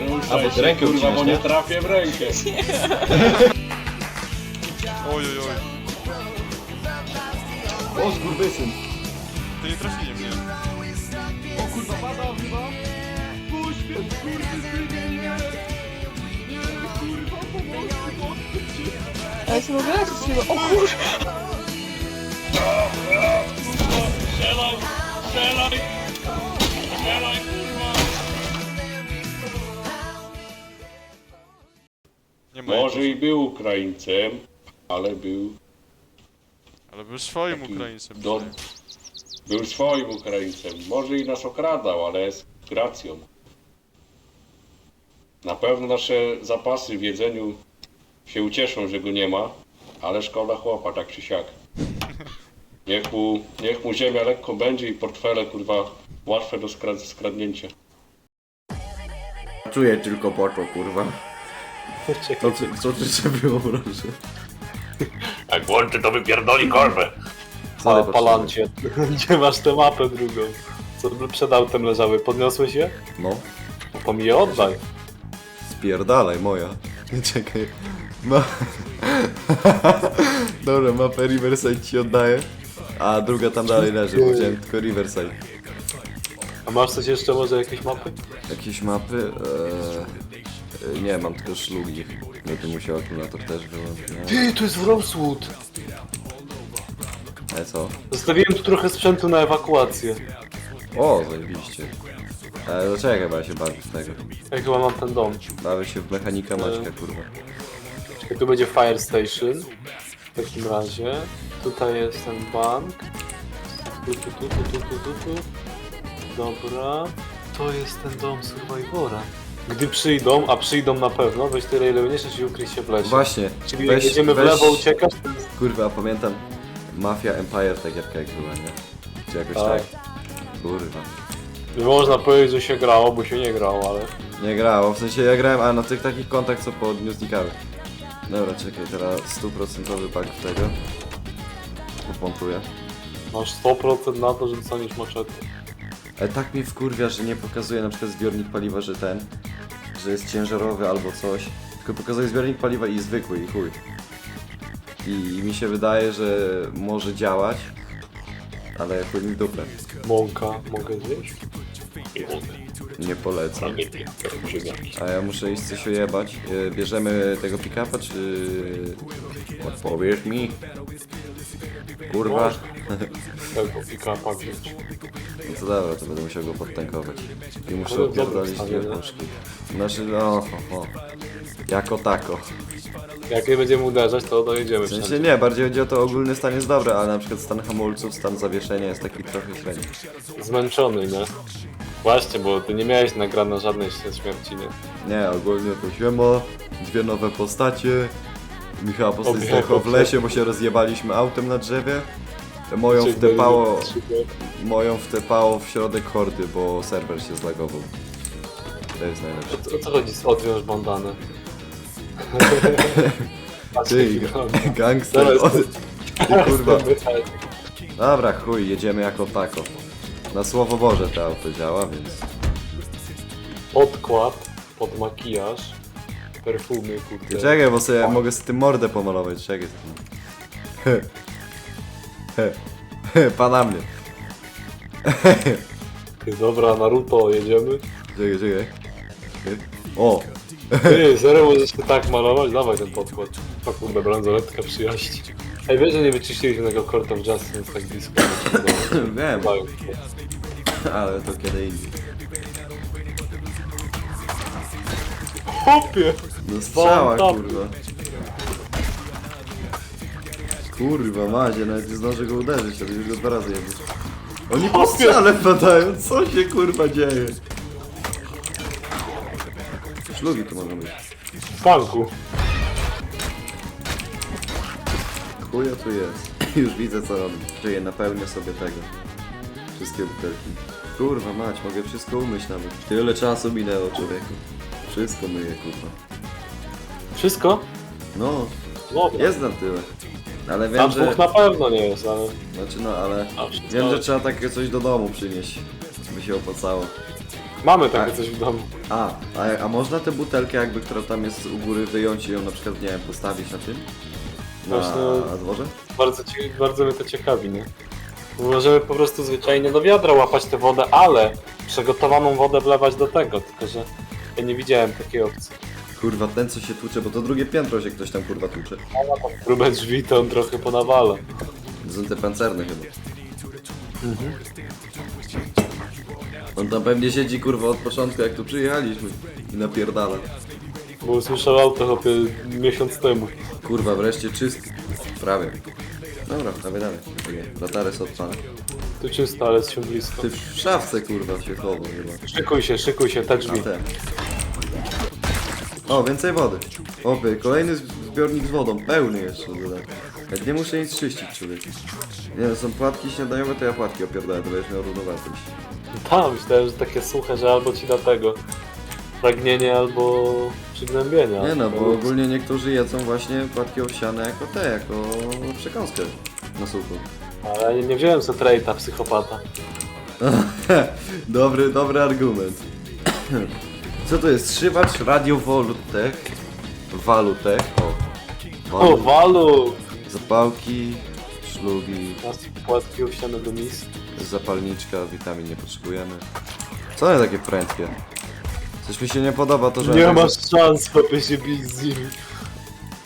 Nie A, ruszaj bo ty się, rękę kurwa, bo ucinasz, nie trafię w rękę. Oj, oj, oj. O, skurwysyn. To nie kurwa, nie. A ja się mogę leczyć, nie O kur... Strzelaj. Strzelaj, Może i był Ukraińcem, ale był Ale był swoim taki Ukraińcem. do, przynajmniej. był swoim Ukraińcem. Może i nas okradał, ale z gracją. Na pewno nasze zapasy w jedzeniu się ucieszą, że go nie ma, ale szkoda chłopa, tak czy siak. Niech mu, niech mu ziemia lekko będzie i portfele, kurwa, łatwe do skra- skradnięcia. Czuję tylko poczo, kurwa. Co, ty- co ty sobie wyobrażasz? Jak włączy, to wypierdoli korbę. A, ty palancie. Gdzie masz tę mapę drugą? Co przed autem leżały? Podniosłeś je? No, No to mi je oddaj. spierdalaj, moja. Nie czekaj. Ma... Dobra, mapę Riverside ci oddaję. A druga tam dalej leży, bo chciałem tylko Riverside. A masz coś jeszcze, może jakieś mapy? Jakieś mapy? Eee... Nie, mam tylko szlugi. Będę musiał akumulator też wyłączyć. Ty, tu jest Rosewood! Ale co? Zostawiłem tu trochę sprzętu na ewakuację. O, zajebiście. Ale dlaczego chyba się bawić z tego? Ja chyba mam ten dom. Bawię się w mechanika Maćka, kurwa. Jak tu będzie Fire Station. W takim razie. Tutaj jest ten bank. Tu, tu, tu, tu, tu, tu, tu, tu. Dobra. To jest ten dom Survivora. Gdy przyjdą, a przyjdą na pewno, weź tyle ile będziesz i ukryj się w lesie. Właśnie, Czyli weź- jak jedziemy w weź- lewo uciekasz, to jest... kurwa, a pamiętam Mafia Empire, tak gierka jak była, nie? Czy jakoś Tak. tak? Kurwa. Można powiedzieć, że się grało, bo się nie grało, ale... Nie grało, w sensie ja grałem, a na tych takich kontach co po dniu znikały. Dobra, czekaj, teraz stuprocentowy pak tego. Popompuję. Masz 100% na to, że dostaniesz maczetę. Ale tak mi wkurwia, że nie pokazuje na przykład zbiornik paliwa, że ten, że jest ciężarowy albo coś. Tylko pokazuje zbiornik paliwa i zwykły i chuj. I mi się wydaje, że może działać, ale chuj mi w dupę. Mąka, mogę zjeść? Nie polecam. A ja muszę iść coś ojebać. Yy, Bierzemy tego pick-upa, czy... Odpowiesz mi? Kurwa. Tego pick-upa wziąć. No to dobra, to będę musiał go podtankować. I muszę Ale opierdolić dwie nie? puszki. Znaczy, no, ho, ho. Jako tako. Jak nie będziemy uderzać, to dojedziemy W sensie wszędzie. nie, bardziej chodzi o to, ogólny stan jest dobry, ale na przykład stan hamulców, stan zawieszenia jest taki trochę średni. Zmęczony, nie? Właśnie, bo ty nie miałeś nagrane żadnej śmierci, nie? Nie, ogólnie to siema, dwie nowe postacie. Michała postać Obie- zdechła w lesie, bo się rozjebaliśmy autem na drzewie. Moją wtepało, trzy moją wtepało w środek hordy, bo serwer się zlagował. To jest najlepsze. Co- co chodzi z odwiąż bandanę? Patrz, Ty, gangster, Zaraz- od... Ty kurwa. Dobra, chuj, jedziemy jako tako. Na słowo Boże to auto działa, więc... Podkład pod makijaż. Perfumy, kurde. Czekaj, bo sobie mogę z tym mordę pomalować, czekaj. Pana mnie. Ty, Dobra, Naruto, jedziemy. Czekaj, czekaj. O! Ty, serio możesz się tak malować? Dawaj ten podkład. O kurde, bransoletka przyjaźni. Ej, wiesz, że nie wyczyściliśmy tego Court of Justice, tak blisko. Wiem, ale to kiedy indziej. Hopie! No strzała, kurwa. Kurwa, macie, nawet nie zdążę go uderzyć, ale już go dwa razy jedzie. Oni po strzale padają, co się kurwa dzieje? Szlugi tu mogą być. W banku. Chuja tu jest. Już widzę co robi. Czyję, napełnię sobie tego. Wszystkie butelki. Kurwa mać, mogę wszystko umyć nawet. Tyle czasu minęło człowieku. Wszystko myję, kurwa. Wszystko? No, Dobra. jest na tyle. Ale wiem, że... dwóch na pewno nie jest, ale... Znaczy no, ale A, wszystko- wiem, że trzeba takie coś do domu przynieść, by się opłacało. Mamy takie Tak. coś w domu. A, a, a można tę butelkę jakby, która tam jest u góry, wyjąć i ją na przykład, nie wiem, postawić na tym? Na Właśnie- dworze? Bardzo, cie- bardzo mnie to ciekawi, nie? Możemy po prostu zwyczajnie do wiadra łapać tę wodę, ale przygotowaną wodę wlewać do tego, tylko że ja nie widziałem takiej opcji. Kurwa, ten co się tłucze, bo to drugie piętro się ktoś tam kurwa tłucze. Grube drzwi to on trochę ponawala. Są te pancerne chyba. On tam pewnie siedzi kurwa od początku jak tu przyjechaliśmy i napierdala. Bo usłyszał auto chłopie miesiąc temu. Kurwa, wreszcie czysty. Prawie. Dobra, dawaj dalej. Latarę są odpane. Tu czysto, ale jest się blisko. Ty w szafce kurwa się chował chyba. Szykuj się, szykuj się, te A drzwi. te. O, więcej wody. Opy, kolejny zbiornik z wodą, pełny jeszcze. Jak nie muszę nic czyścić, człowiek. Nie no, są płatki śniadaniowe, to ja płatki opierdolę, to będziesz miał równowartość. Tak, myślałem, że takie suche, że albo ci da tego pragnienie, albo przygnębienia. Nie no, bo ogólnie niektórzy jedzą właśnie płatki owsiane jako te, jako przekąskę na suchu. Ale nie, nie wziąłem sobie trejta, psychopata. dobry, dobry argument. Co to jest? Szywacz radiowolutech. Walutech. O. O, Walu. Zapałki, szlugi, płatki owsiane do mis. zapalniczka, witamin nie potrzebujemy. Co one takie prędkie? Coś mi się nie podoba to, że... Nie one tak masz szans, chłopie, się bić z nimi.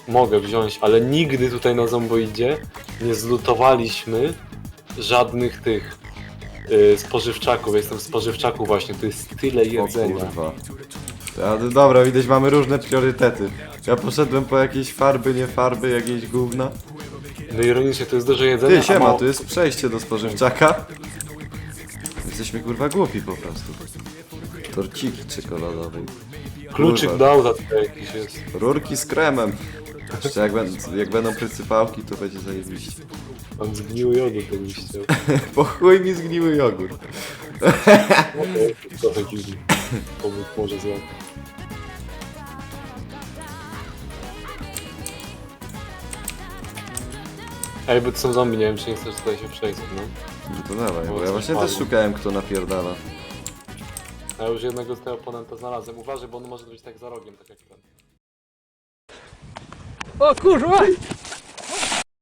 Mogę wziąć, ale nigdy tutaj na zomboidzie nie zlutowaliśmy żadnych tych yy, spożywczaków. Jestem w spożywczaku właśnie, to jest tyle O jedzenia. kurwa. A, no dobra, widać, mamy różne priorytety. Ja poszedłem po jakieś farby, nie farby, jakieś gówna. No ironicznie, to jest dużo jedzenia, Ty, a siema, mało- tu jest przejście do spożywczaka. Jesteśmy kurwa głupi po prostu. Torciki czekoladowe. kluczyk do auta tutaj jakiś jest. Rurki z kremem. Jeszcze jak, będą, jak będą prycypałki, to będzie zajebiście. Mam zgniły jogurt, jakbyś chciał. Po chuj mi zgniły jogurt. Pomógł może złapać. Ej, bo to są zombie, nie wiem czy nie chcesz tutaj się przejść, no. No to dawaj, bo ja właśnie też szukałem kto napierdala. A ja już jednego z tego oponenta znalazłem. Uważaj, bo on może być tak za rogiem, tak jak ten. O kurwa!